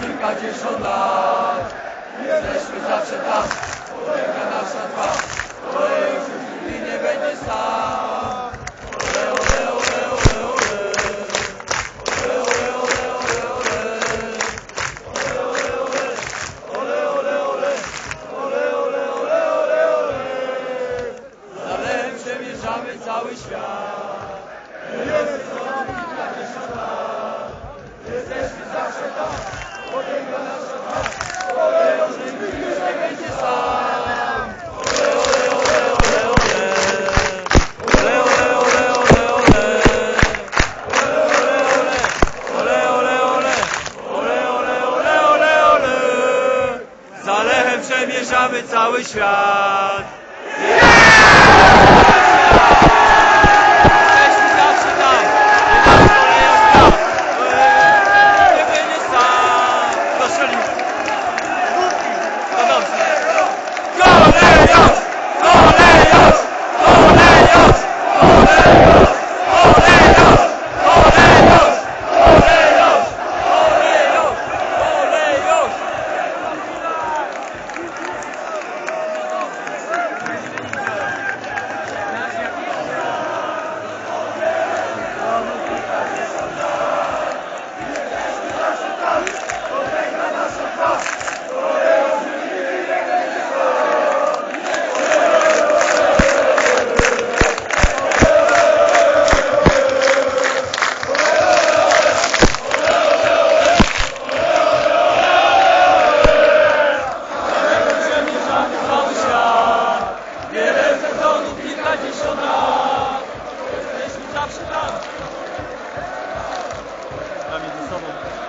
kilkadziesiąt lat. Jesteśmy zawsze tam, potęga nasza trwa. Ole już nigdy nie będzie sam. Ole, ole, ole, ole, ole. Ole, ole, ole, ole, ole. Ole, ole, ole. Ole, ole, ole. Ole, ole, ole, ole, ole. Za Lechem przemierzamy cały świat. Jesteśmy cały świat. Zawsze tam. Nami ze sobą.